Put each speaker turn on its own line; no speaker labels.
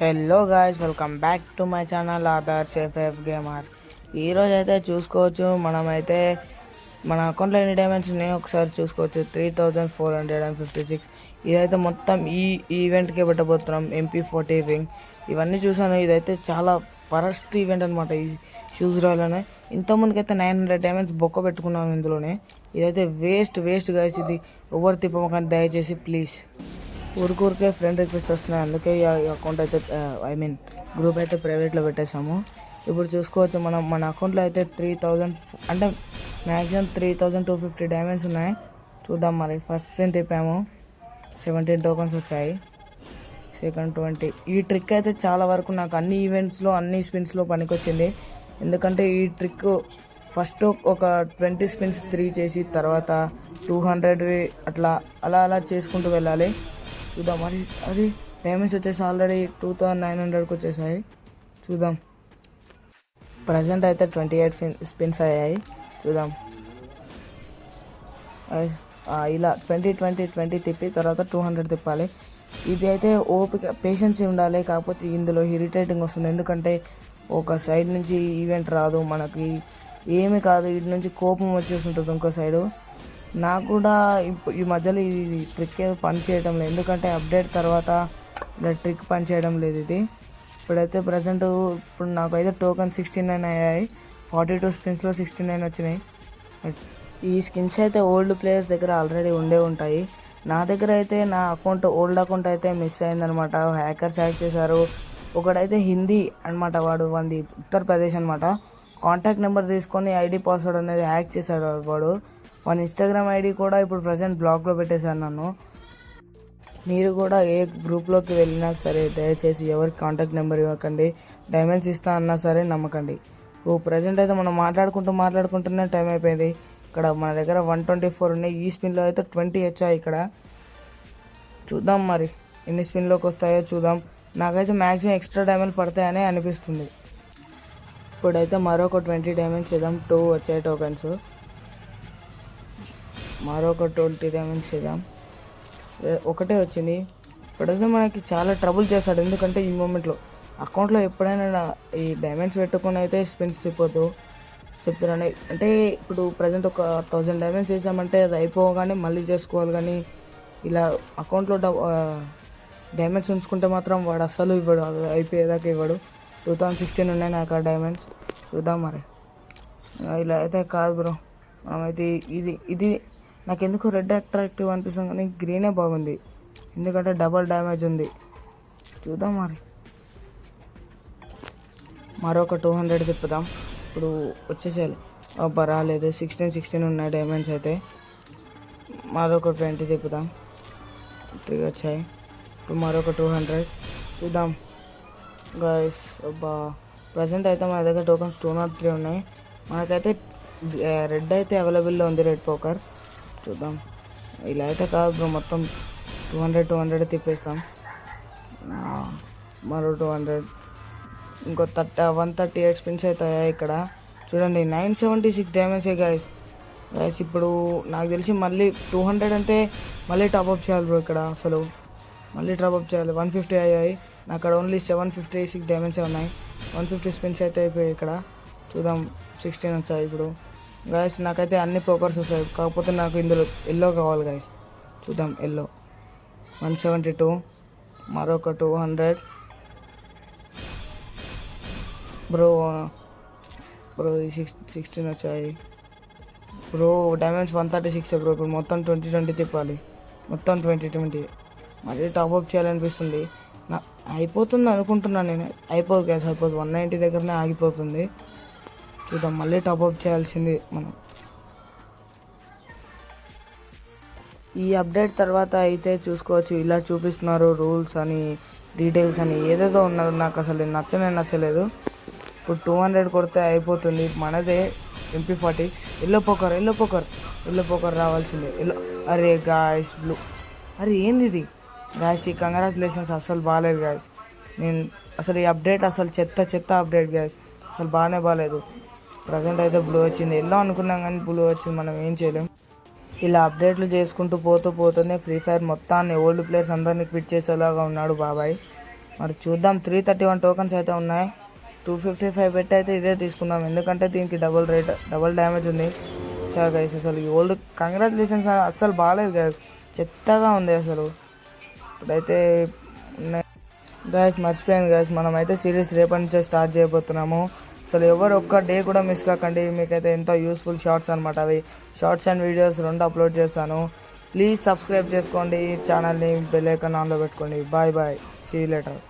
Hello guys welcome back to my channel safe F gamer ఈరోజు అయితే చూసుకోవచ్చు మనమైతే మన అకౌంట్లో ఎన్ని డైమండ్స్ ఉన్నాయో ఒకసారి చూసుకోవచ్చు. Three thousand four hundred and fifty six ఇదైతే మొత్తం ఈ ఈవెంట్కే పెట్టబోతున్నాం ఎంపీ ఫోర్టీ రింగ్ ఇవన్నీ చూసాను ఇదైతే చాలా ఫరస్ట్ ఈవెంట్ అనమాట ఈ షూస్ రాయలోనే ఇంతకుముందుకైతే నైన్ హండ్రెడ్ డైమండ్స్ బొక్క పెట్టుకున్నాను ఇందులోనే. ఇదైతే వేస్ట్ వేస్ట్ గాయస్ ఇది ఎవరు తిప్పమకండి దయచేసి ప్లీజ్ ఊరికూరికే ఫ్రెండ్ రిక్వెస్ట్ వస్తున్నాయి. అందుకే ఈ అకౌంట్ అయితే ఐ మీన్ గ్రూప్ అయితే ప్రైవేట్లో పెట్టేశాము. ఇప్పుడు చూసుకోవచ్చు మనం మన అకౌంట్లో అయితే త్రీ థౌజండ్ అంటే maximum three thousand two fifty diamonds ఉన్నాయి. చూద్దాం మరి. ఫస్ట్ స్క్రీన్ తిప్పాము. సెవెంటీన్ టోకన్స్ వచ్చాయి. సెకండ్ ట్వంటీ ఈ ట్రిక్ అయితే చాలా వరకు నాకు అన్ని ఈవెంట్స్లో అన్ని స్పిన్స్లో పనికొచ్చింది. ఎందుకంటే ఈ ట్రిక్ ఫస్ట్ ఒక ట్వంటీ స్పిన్స్ త్రీ చేసి తర్వాత టూ హండ్రెడ్ అట్లా అలా అలా చేసుకుంటూ వెళ్ళాలి. చూద్దాం. అది అది పేమెంట్స్ వచ్చేసి ఆల్రెడీ టూ థౌజండ్ నైన్ హండ్రెడ్కి వచ్చేసాయి. చూద్దాం. ప్రజెంట్ అయితే ట్వంటీ ఎయిట్ స్పిన్స్ అయ్యాయి. చూద్దాం. ఇలా ట్వంటీ ట్వంటీ ట్వంటీ తిప్పి తర్వాత టూ హండ్రెడ్ తిప్పాలి. ఇది అయితే ఓపిక పేషెన్సీ ఉండాలి. కాకపోతే ఇందులో ఇరిటేటింగ్ వస్తుంది. ఎందుకంటే ఒక సైడ్ నుంచి ఈవెంట్ రాదు. మనకి ఏమి కాదు. ఇటు నుంచి కోపం వచ్చేసి ఉంటుంది ఇంకో సైడు నాకు కూడా ఇప్పుడు ఈ మధ్యలో ఈ ట్రిక్ పని చేయడం లేదు. ఎందుకంటే అప్డేట్ తర్వాత ఇలా ట్రిక్ పని చేయడం లేదు ఇది. ఇప్పుడైతే ప్రజెంట్ ఇప్పుడు నాకైతే టోకన్ సిక్స్టీ నైన్ అయ్యాయి. ఫార్టీ టూ స్పిన్స్లో సిక్స్టీ నైన్ వచ్చినాయి. ఈ స్కిన్స్ అయితే ఓల్డ్ ప్లేయర్స్ దగ్గర ఆల్రెడీ ఉండే ఉంటాయి. నా దగ్గర అయితే నా అకౌంట్ ఓల్డ్ అకౌంట్ అయితే మిస్ అయిందనమాట. హ్యాకర్స్ హ్యాక్ చేశారు. ఒకడైతే హిందీ అనమాట వాడు వాడి ఉత్తరప్రదేశ్ అనమాట కాంటాక్ట్ నెంబర్ తీసుకొని ఐడి పాస్వర్డ్ అనేది హ్యాక్ చేశాడు వాడు. వాళ్ళ ఇన్స్టాగ్రామ్ ఐడి కూడా ఇప్పుడు ప్రజెంట్ బ్లాక్లో పెట్టేశాను నన్ను. మీరు కూడా ఏ గ్రూప్లోకి వెళ్ళినా సరే దయచేసి ఎవరికి కాంటాక్ట్ నెంబర్ ఇవ్వకండి. డైమండ్స్ ఇస్తా అన్నా సరే నమ్మకండి. ఓ ప్రజెంట్ అయితే మనం మాట్లాడుకుంటూ మాట్లాడుకుంటూనే టైం అయిపోయింది. ఇక్కడ మన దగ్గర వన్ ట్వంటీ ఫోర్ ఉన్నాయి. ఈ స్పిన్లో అయితే ట్వంటీ వచ్చాయి ఇక్కడ. చూద్దాం మరి ఎన్ని స్పిన్లోకి వస్తాయో చూద్దాం. నాకైతే మ్యాక్సిమం ఎక్స్ట్రా డైమండ్ పడతాయనే అనిపిస్తుంది. ఇప్పుడైతే మరొక ట్వంటీ డైమండ్స్ ఇద్దాం. టూ వచ్చాయి టోకెన్స్ మరొక ట్వంటీ డ్యామేజ్ చేద్దాం ఒకటే వచ్చింది. ఇప్పుడైతే మనకి చాలా ట్రబుల్ చేస్తాడు. ఎందుకంటే ఈ మూమెంట్లో అకౌంట్లో ఎప్పుడైనా ఈ డైమండ్స్ పెట్టుకుని అయితే స్పిన్స్ తిప్పొద్దు చెప్తున్నాను. అంటే ఇప్పుడు ప్రజెంట్ ఒక థౌజండ్ డైమండ్స్ చేసామంటే అది అయిపోగానే మళ్ళీ చేసుకోవాలి కానీ ఇలా అకౌంట్లో డైమండ్స్ ఉంచుకుంటే మాత్రం వాడు అస్సలు ఇవ్వడు. అది అయిపోయేదాకా ఇవ్వడు. టూ థౌజండ్ సిక్స్టీన్ ఉన్నాయి నాకు ఆ డైమండ్స్ చూద్దాం మరి. ఇలా అయితే కాదు బ్రో. మనమైతే ఇది ఇది నాకు ఎందుకు రెడ్ అట్రాక్టివ్ అనిపిస్తుంది కానీ గ్రీనే బాగుంది. ఎందుకంటే డబల్ డ్యామేజ్ ఉంది. చూద్దాం మరి. మరొక టూ హండ్రెడ్ తిప్పుదాం. ఇప్పుడు వచ్చేసేయాలి. అబ్బా రాలేదు. సిక్స్టీన్ సిక్స్టీన్ ఉన్నాయి డైమండ్స్ అయితే. మరొక ట్వంటీ తిప్పుదాం. త్రీ వచ్చాయి. ఇప్పుడు మరొక టూ హండ్రెడ్. చూద్దాం. గైస్ అబ్బా. ప్రజెంట్ అయితే మన దగ్గర టోకన్స్ టూ నాట్ త్రీ ఉన్నాయి. మనకైతే రెడ్ అయితే అవైలబుల్లో ఉంది రెడ్ పోకర్ చూద్దాం. ఇలా అయితే కాదు బ్రో మొత్తం టూ హండ్రెడ్ టూ హండ్రెడ్ తిప్పేస్తాం. మరో టూ హండ్రెడ్ ఇంకో thirty one thirty eight spins అవుతాయా ఇక్కడ? చూడండి నైన్ సెవెంటీ సిక్స్ డ్యామేజే గైస్ గైస్ ఇప్పుడు నాకు తెలిసి మళ్ళీ టూ హండ్రెడ్ అంటే మళ్ళీ టాప్అప్ చేయాలి బ్రో ఇక్కడ అసలు. మళ్ళీ టాప్అప్ చేయాలి. వన్ ఫిఫ్టీ అయ్యాయి. నాకు అక్కడ ఓన్లీ సెవెన్ ఫిఫ్టీ సిక్స్ డ్యామేజే ఉన్నాయి. వన్ ఫిఫ్టీ స్పిన్స్ అయితే అయిపోయాయి ఇక్కడ. చూద్దాం సిక్స్టీన్ వచ్చాయి ఇప్పుడు. గాయస్ నాకైతే అన్ని పేపర్స్ వస్తాయి. కాకపోతే నాకు ఇందులో ఎల్లో కావాలి గాయస్ చూద్దాం ఎల్లో వన్ సెవెంటీ టూ మరొక two hundred bro bro six sixteen వచ్చాయి. Bro diamonds one thirty six bro ఇప్పుడు మొత్తం ట్వంటీ ట్వంటీ తిప్పాలి. మొత్తం ట్వంటీ ట్వంటీ మళ్ళీ టాప్అప్ చేయాలనిపిస్తుంది. నా అయిపోతుంది అనుకుంటున్నాను నేను. అయిపోదు గ్యాస్ అయిపోదు. వన్ నైంటీ దగ్గరనే ఆగిపోతుంది. చూద్దాం. మళ్ళీ టాప్అప్ చేయాల్సింది మనం. ఈ అప్డేట్ తర్వాత అయితే చూసుకోవచ్చు. ఇలా చూపిస్తున్నారు రూల్స్ అని డీటెయిల్స్ అని. ఏదేదో ఉన్నది నాకు అసలు నచ్చనే నచ్చలేదు. ఇప్పుడు టూ హండ్రెడ్ కొడితే అయిపోతుంది. మనదే MP forty yellow poker yellow poker yellow poker రావాల్సిందే. ఎల్లో అరే గాయస్ బ్లూ అరే ఏంది ఇది? గాయస్ ఈ కంగ్రాచులేషన్స్ అసలు బాగాలేదు గాయస్ నేను అసలు ఈ అప్డేట్ అసలు చెత్త చెత్త అప్డేట్ గాయస్ అసలు బాగానే బాగాలేదు ప్రజెంట్ అయితే బ్లూ వచ్చింది. ఎల్లో అనుకున్నాం కానీ బ్లూ వచ్చింది. మనం ఏం చేయలేం. ఇలా అప్డేట్లు చేసుకుంటూ పోతూ పోతూనే ఫ్రీ ఫైర్ మొత్తాన్ని ఓల్డ్ ప్లేయర్స్ అందరినీ క్విట్ చేసేలాగా ఉన్నాడు బాబాయ్. మరి చూద్దాం. త్రీ థర్టీ వన్ టోకన్స్ అయితే ఉన్నాయి. టూ ఫిఫ్టీ ఫైవ్ పెట్టి అయితే ఇదే తీసుకుందాం. ఎందుకంటే దీనికి డబుల్ రేట్ డబుల్ డ్యామేజ్ ఉంది. చాలా గైస్ అసలు ఈ ఓల్డ్ కంగ్రాచులేషన్స్ అస్సలు బాగాలేదు కదా చెత్తగా ఉంది అసలు. ఇప్పుడైతే ఉన్నాయి. గాయస్ మర్చిపోయాను గాయస్ మనం అయితే సిరీస్ రేపటి నుంచే స్టార్ట్ చేయబోతున్నాము. అసలు ఎవరు ఒక్క డే కూడా మిస్ కాకండి. మీకైతే ఎంతో యూస్ఫుల్ షార్ట్స్ అనమాట అవి. షార్ట్స్ అండ్ వీడియోస్ రెండు అప్లోడ్ చేస్తాను ప్లీజ్ సబ్స్క్రైబ్ చేసుకోండి. ఛానల్ని బెల్ ఐకాన్ ఆన్లో పెట్టుకోండి. Bye bye see letter